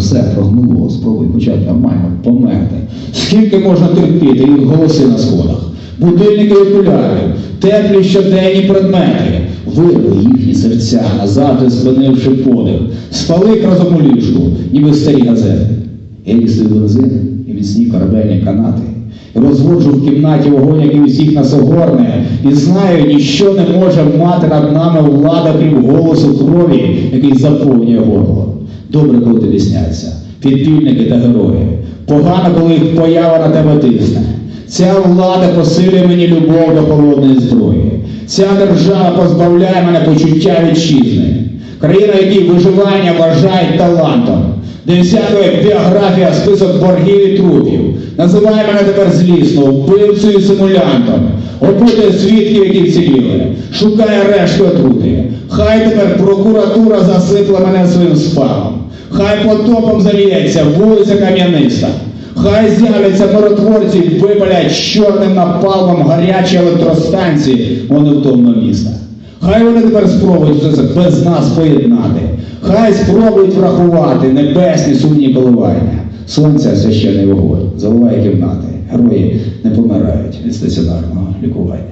Все прогнуло, спробуй б нормально померти. Скільки можна терпіти їх голоси на сходах? Будильники окулярів, теплі щоденні предмети, вирви їхні серця, назавжди спинивши подих, спали разом у ліжку, ніби старі газети. Я їздив бензин і міцні корабельні канати. Розводжу в кімнаті вогонь, який усіх нас огорне, і знаю, ніщо не може мати над нами влада, крім голосу крові, який заповнює горло. Добре, коли тобі сняться, підпільники та герої. Погано, коли їх поява на тебе тисне. Ця влада посилює мені любов до холодної зброї. Ця держава позбавляє мене почуття вітчизни. Країна, якій виживання вважають талантом, де всякої біографія, список боргів і трупів. Називає мене тепер злісно, вбивцею і симулянтом, опитує свідків, які вціліли, шукає решту отрути. Хай тепер прокуратура засипла мене своїм спамом. Хай потопом заліється вулиця Кам'яниста. Хай з'являться миротворці і випалять чорним напалмом гарячі електростанції монотонного міста. Хай вони тепер спробують без нас поєднати. Хай спробують врахувати небесні сумні коливання. Сонця священний вогонь, заливає кімнати. Герої не помирають від стаціонарного лікування.